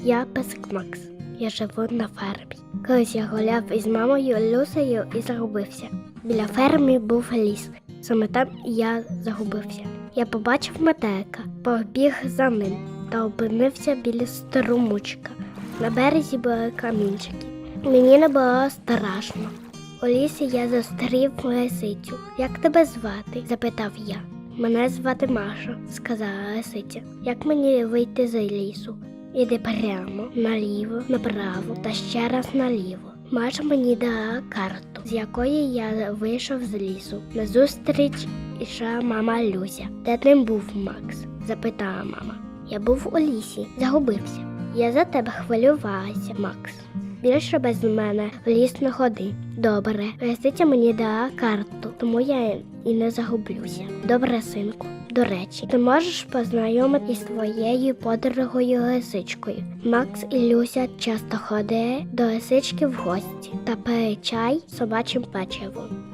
Я песик Макс. Я живу на фермі. Колись я гуляв із мамою Люсею і загубився. Біля ферми був ліс. Саме там я загубився. Я побачив метелика, побіг за ним та опинився біля струмочка. На березі були камінчики. Мені не було страшно. У лісі я зустрів лисицю. Як тебе звати? запитав я. Мене звати Маша, сказала лисиця. Як мені вийти з лісу? Іди прямо, наліво, направо та ще раз наліво. Маша мені дала карту, з якої я вийшов з лісу. Назустріч ішла мама Люся. Де ти був, Макс? запитала мама. Я був у лісі, загубився. Я за тебе хвилювалася, Макс. Більше без мене в ліс не ходи. Добре, лисиця мені дала карту, тому я і не загублюся. Добре, синку. До речі, ти можеш познайомитись з твоєю подругою лисичкою. Макс і Люся часто ходить до лисички в гості та пиє чай собачим печивом.